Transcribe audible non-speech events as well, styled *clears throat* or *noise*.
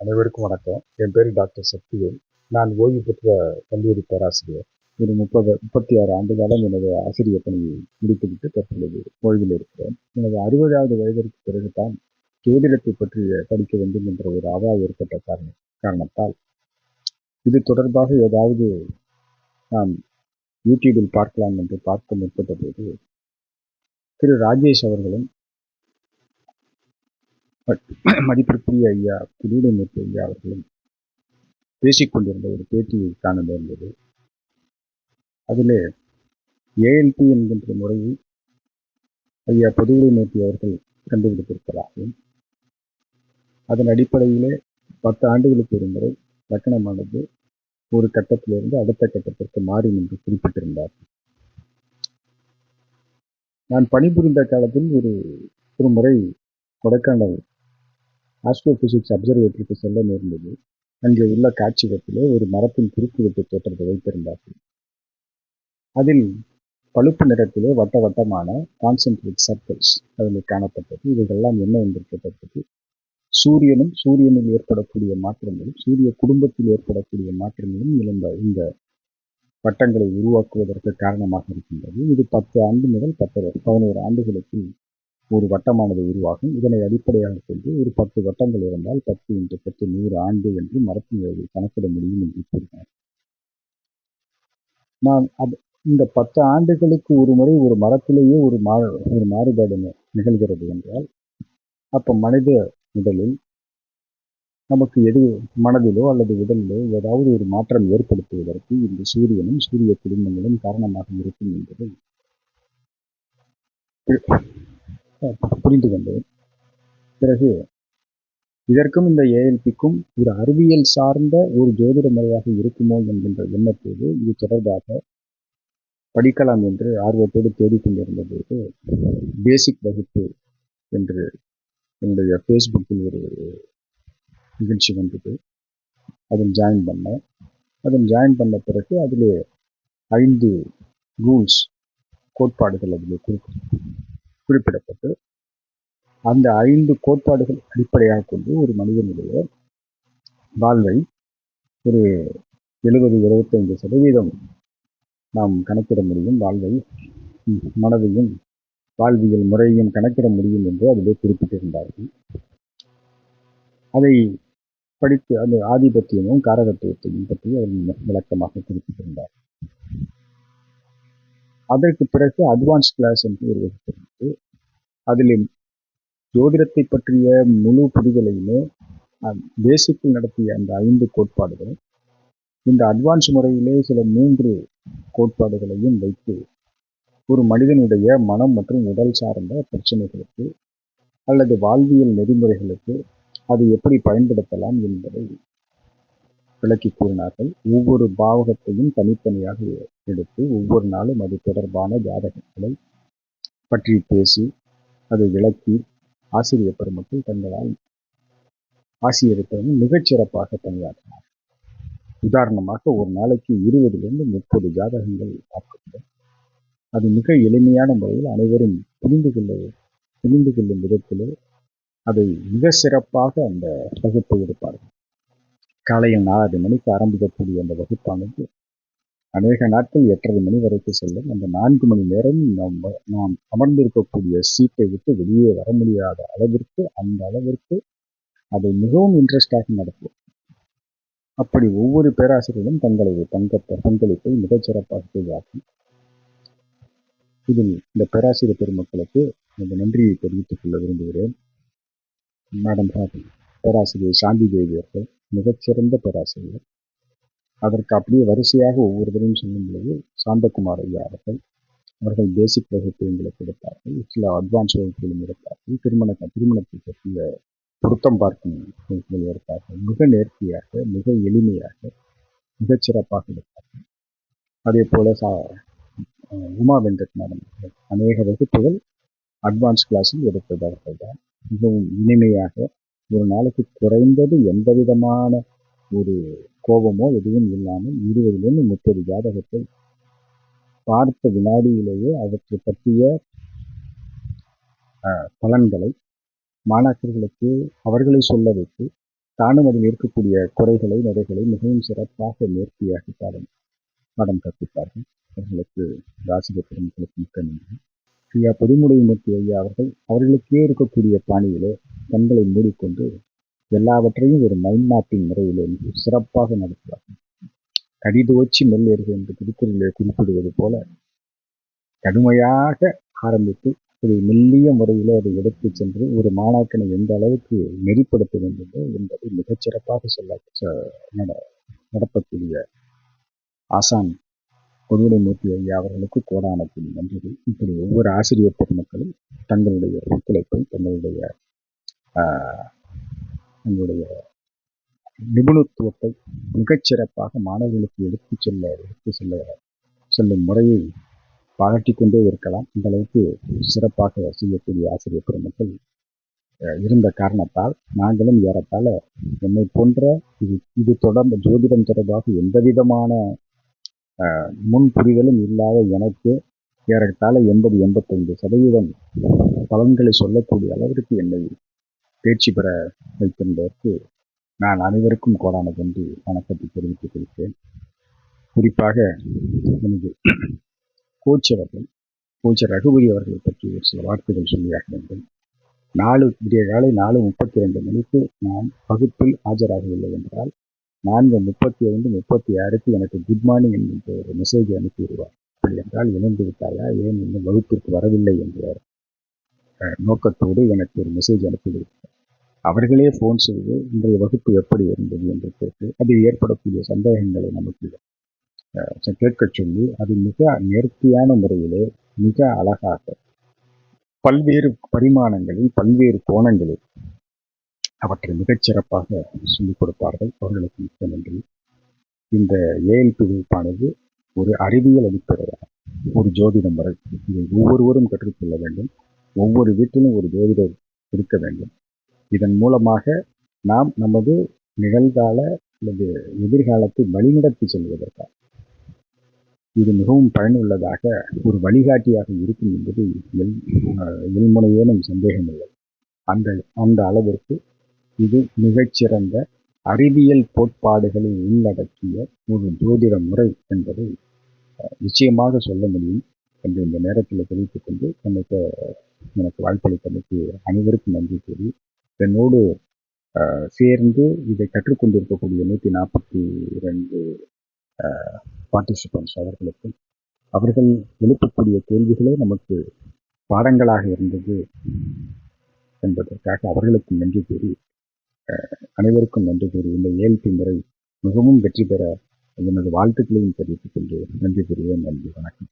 அனைவருக்கும் வணக்கம். என் பேர் டாக்டர் சக்திவேல். நான் ஓய்வு பெற்ற கல்லூரி பேராசிரியர். ஒரு முப்பது முப்பத்தி ஆறு ஆண்டு காலம் எனது ஆசிரியர் பணியை முடித்துவிட்டு தற்பொழுது ஓய்வில் இருக்கிறேன். எனது அறுபதாவது வயதிற்கு பிறகுதான் ஜோதிடத்தை பற்றி படிக்க வேண்டும் என்ற ஒரு அவா ஏற்பட்ட காரணம் காரணத்தால். இது தொடர்பாக ஏதாவது நாம் யூடியூபில் பார்க்கலாம் என்று பார்க்க முற்பட்ட போது திரு ராஜேஷ் அவர்களும் *clears throat* மதிப்பிற்குரிய ஐயா கிரீடமூர்த்தி ஐயா அவர்களும் பேசிக்கொண்டிருந்த ஒரு பேட்டியை காண நேர்ந்தது. அதிலே ஏஎல்டி என்கின்ற முறையை ஐயா பொதுவுடைமூர்த்தி அவர்கள் கண்டுபிடித்திருப்பதாகவும் அதன் அடிப்படையிலே பத்து ஆண்டுகளுக்கு ஒரு முறை லக்கணமானது ஒரு கட்டத்திலிருந்து அடுத்த கட்டத்திற்கு மாறி என்று குறிப்பிட்டிருந்தார். நான் பணிபுரிந்த காலத்தில் ஒரு ஒரு முறை கொடைக்கானல் ஆஸ்ட்ரோபிசிக்ஸ் அப்சர்வேட்டருக்கு செல்ல நேர்ந்தது. அங்கே உள்ள காட்சியகத்திலே ஒரு மரத்தின் குறுக்குவெட்டு தோற்றத்தை வைத்திருந்தார்கள் அதில் பழுப்பு நிறத்திலே வட்ட வட்டமான கான்சென்ட்ரேட் சர்க்கிள்ஸ் அதில் காணப்பட்டது. இவைகள்லாம் என்ன என்று கேட்டப்பட்டது சூரியனும் சூரியனில் ஏற்படக்கூடிய மாற்றங்களும் சூரிய குடும்பத்தில் ஏற்படக்கூடிய மாற்றங்களும் இழந்த இந்த வட்டங்களை உருவாக்குவதற்கு காரணமாக இருக்கின்றது. இது பத்து ஆண்டு முதல் பத்து பதினோரு ஆண்டுகளுக்கு ஒரு வட்டமானது உருவாகும். இதனை அடிப்படையாக கொண்டு ஒரு பத்து வட்டங்கள் இருந்தால் பத்து இன்று பத்து நூறு ஆண்டு என்று மரத்தின் கணக்கிட முடியும் என்று கூறினார். நான் அது இந்த பத்து ஆண்டுகளுக்கு ஒரு முறை ஒரு மரத்திலேயே ஒரு மா ஒரு மாறுபாடு நிகழ்கிறது என்றால் அப்போ மனித உடலில் நமக்கு எது மனதிலோ அல்லது உடலிலோ ஏதாவது ஒரு மாற்றம் ஏற்படுத்துவதற்கு இந்த சூரியனும் சூரிய குடும்பங்களும் காரணமாக இருக்கும் என்பதை புரிந்து கொண்டேன் பிறகு இதற்கும் இந்த ஏஎல்பிக்கும் ஒரு அறிவியல் சார்ந்த ஒரு ஜோதிட முறையாக இருக்குமோ என்கின்ற எண்ணத்தோடு இது தொடர்பாக படிக்கலாம் என்று ஆர்வத்தோடு தேடிக்கொண்டிருந்த போது பேசிக் வகுப்பு என்று என்னுடைய ஃபேஸ்புக்கில் ஒரு நிகழ்ச்சி வந்தது. அதில் ஜாயின் பண்ணேன். அதில் ஜாயின் பண்ண பிறகு அதில் ஐந்து ரூல்ஸ் கோட்பாடுகள் அதில் குறிப்பிடப்பட்டு அந்த ஐந்து கோட்பாடுகள் அடிப்படையாக கொண்டு ஒரு மனிதனுடைய வாழ்வை ஒரு எழுபது எழுபத்தைந்து சதவீதம் நாம் கணக்கிட முடியும் வாழ்வை மனதையும் வாழ்வியல் முறையையும் கணக்கிட முடியும் என்று அதிலே குறிப்பிட்டிருந்தார்கள். அதை படித்து அந்த ஆதிபத்தியமும் காரகத்துவத்தையும் பற்றி அவர் விளக்கமாக குறிப்பிட்டிருந்தார். அதற்கு பிறகு அட்வான்ஸ் கிளாஸ் என்று ஒரு வகுப்பு அதில் ஜோதிடத்தை பற்றிய முழு புரிதலையுமே பேசிக்கில் நடத்திய அந்த ஐந்து கோட்பாடுகள் இந்த அட்வான்ஸ் முறையிலே சில மூன்று கோட்பாடுகளையும் வைத்து ஒரு மனிதனுடைய மனம் மற்றும் உடல் சார்ந்த பிரச்சனைகளுக்கு அல்லது வாழ்வியல் நெறிமுறைகளுக்கு அது எப்படி பயன்படுத்தலாம் என்பதை விளக்கி கூறினார்கள். ஒவ்வொரு பாவகத்தையும் தனித்தனியாக எடுத்து ஒவ்வொரு நாளும் அது தொடர்பான ஜாதகங்களை பற்றி பேசி அதை விளக்கி ஆசிரியர் பெருமக்கள் தங்களால் ஆசிரியர்களும் மிகச்சிறப்பாக பணியாற்றினார் உதாரணமாக ஒரு நாளைக்கு இருபதிலிருந்து முப்பது ஜாதகங்கள் பார்க்கப்படும் அது மிக எளிமையான முறையில் அனைவரும் புரிந்து கொள்ள புரிந்து கொள்ளும் விதத்திலே அதை மிக சிறப்பாக அந்த வகுப்பு எடுப்பார்கள். காலையில் நாலரை மணிக்கு ஆரம்பிக்கக்கூடிய அந்த வகுப்பானது அநேக நாட்கள் எட்டரை மணி வரைக்கும் செல்லும். அந்த நான்கு மணி நேரம் நாம் நாம் அமர்ந்திருக்கக்கூடிய சீட்டை விட்டு வெளியே வர முடியாத அளவிற்கு அந்த அளவிற்கு அதை மிகவும் இன்ட்ரெஸ்டாக நடக்கும் அப்படி ஒவ்வொரு பேராசிரியரும் தங்களது பங்க பங்களிப்பை மிகச்சிறப்பாக செய்தார்கள் இதில் இந்த பேராசிரியர் பெருமக்களுக்கு இந்த நன்றியை தெரிவித்துக் கொள்ள விரும்புகிறேன். மேடம் பேராசிரியர் சாந்தி தேவி அவர்கள் மிகச்சிறந்த பேராசிரியர். அதற்கு அப்படியே வரிசையாக ஒவ்வொருவரையும் சொல்லும் பொழுது சாந்தகுமார் ஐயா அவர்கள் அவர்கள் பேசிக் வகுப்பு எங்களுக்கு எடுத்தார்கள் சில அட்வான்ஸ் வகுப்புகளும் எடுத்தார்கள் திருமண திருமணத்தை பற்றிய பொருத்தம் பார்க்கும் வகுப்புகள் எடுத்தார்கள் மிக நேர்த்தியாக மிக எளிமையாக மிகச்சிறப்பாக எடுத்தார்கள் அதே போல சா உமா வெங்கட் மேடம் அநேக வகுப்புகள் அட்வான்ஸ் கிளாஸில் எடுத்தவர்கள் தான் மிகவும் இனிமையாக ஒரு நாளைக்கு குறைந்தது எந்த விதமான ஒரு கோபமோ எதுவும் இல்லாமல் இருபதுலேருந்து முப்பது ஜாதகத்தை பார்த்த வினாடியிலேயே அவற்றை பற்றிய பலன்களை மாணாக்கர்களுக்கு அவர்களை சொல்ல வைத்து தானும் அதில் இருக்கக்கூடிய குறைகளை நிறைகளை மிகவும் சிறப்பாக நேர்த்தியாக பாடம் பாடம் கற்பித்தார்கள். அவர்களுக்கு ராசிக பெருமக்களுக்கு மிக்க நன்றி. ஐயா பொதுமுடைமூர்த்தி ஐயா அவர்கள் அவர்களுக்கே இருக்கக்கூடிய பாணியிலே கண்களை மூடிக்கொண்டு எல்லாவற்றையும் ஒரு மைண்ட் மேப்பிங் முறையிலே சிறப்பாக நடத்துவார்கள் கடிதோச்சி மெல்லேறு என்று திருக்குறளிலே குறிப்பிடுவது போல கடுமையாக ஆரம்பித்து அதை மெல்லிய முறையில் அதை எடுத்துச் சென்று ஒரு மாணாக்கனை எந்த அளவுக்கு நெறிப்படுத்த வேண்டும் என்பதை மிகச்சிறப்பாக சொல்ல நடத்தக்கூடிய ஆசான் பொதுவுடைமூர்த்தி ஐயா அவர்களுக்கு கோடான நன்றிகள் இப்படி ஒவ்வொரு ஆசிரியர் பெருமக்களும் தங்களுடைய ஒத்துழைப்பை தங்களுடைய உங்களுடைய நிபுணத்துவத்தை மிகச்சிறப்பாக மாணவர்களுக்கு எடுத்துச் செல்ல எடுத்து செல்ல செல்லும் முறையை பாராட்டி கொண்டே இருக்கலாம். இந்த அளவுக்கு சிறப்பாக செய்யக்கூடிய ஆசிரியர் பெருமக்கள் இருந்த காரணத்தால் நாங்களும் ஏறத்தாழ என்னை போன்ற இது இது தொடர்ந்த ஜோதிடம் தொடர்பாக எந்த விதமான முன் புரிதலும் இல்லாத எனக்கு ஏறத்தாழ எண்பது எண்பத்தைந்து சதவீதம் பலன்களை சொல்லக்கூடிய அளவிற்கு என்னை தேர்ச்சி பெற வைத்திருந்ததற்கு நான் அனைவருக்கும் கோடான கொண்டு வணக்கத்தை தெரிவித்துக் கொள்கிறேன். குறிப்பாக எனது கோச் அவர்கள் கோச் ரகுபதி அவர்களை பற்றி ஒரு சில வார்த்தைகள் சொல்லியாக வேண்டும். நாலு விடிய காலை நாலு முப்பத்தி ரெண்டு மணிக்கு நான் வகுப்பில் ஆஜராகவில்லை என்றால் நான்கு முப்பத்தி ஐந்து முப்பத்தி ஆறுக்கு எனக்கு குட் மார்னிங் என்கின்ற ஒரு மெசேஜ் அனுப்பிவிடுவார். அப்படி என்றால் இணைந்து விட்டாயா? ஏன் இன்னும் வகுப்பிற்கு வரவில்லை என்கிறார் நோக்கத்தோடு எனக்கு ஒரு மெசேஜ் அனுப்பியிருக்கிறார் அவர்களே ஃபோன் செய்து இன்றைய வகுப்பு எப்படி இருந்தது என்று கேட்டு அதில் ஏற்படக்கூடிய சந்தேகங்களை நமக்கு கேட்கச் சொல்லி அது மிக நேர்த்தியான முறையிலே மிக அழகாக பல்வேறு பரிமாணங்களில் பல்வேறு கோணங்களில் அவற்றை மிகச்சிறப்பாக சொல்லிக் கொடுப்பார்கள். அவர்களுக்கு மிக்க நன்றி. இந்த ஏஎல்பி வகுப்பானது ஒரு அறிவியல் அடிப்படையாக ஒரு ஜோதிட முறை இதை ஒவ்வொருவரும் கற்றுக்கொள்ள வேண்டும். ஒவ்வொரு வீட்டிலும் ஒரு ஜோதிடர் இருக்க வேண்டும். இதன் மூலமாக நாம் நமது நிகழ்கால அல்லது எதிர்காலத்தை வழிநடத்தி செல்வதற்காக. இது மிகவும் பயனுள்ளதாக ஒரு வழிகாட்டியாக இருக்கும் என்பது எல் எல்முனையேனும் சந்தேகமில்லை. அந்த அந்த அளவிற்கு இது மிகச்சிறந்த அறிவியல் கோட்பாடுகளை உள்ளடக்கிய ஒரு ஜோதிட முறை என்பதை நிச்சயமாக சொல்ல முடியும் என்று இந்த நேரத்தில் தெரிவித்துக் கொண்டு எனக்கு எனக்கு வாய்ப்பளித்தமைக்கு அனைவருக்கும் நன்றி கூறி என்னோடு சேர்ந்து இதை கற்றுக்கொண்டிருக்கக்கூடிய நூற்றி நாற்பத்தி இரண்டு பார்ட்டிசிபென்ட்ஸ் அவர்களுக்கும் அவர்கள் எழுப்பக்கூடிய கேள்விகளே நமக்கு பாடங்களாக இருந்தது என்பதற்காக அவர்களுக்கும் நன்றி கூறி அனைவருக்கும் நன்றி கூறி இந்த ஏழ்த்தி முறை மிகவும் வெற்றி பெற எனது வாழ்த்துக்களையும் தெரிவித்துக் கொண்டு நன்றி கூறுவேன் நன்றி வணக்கம்.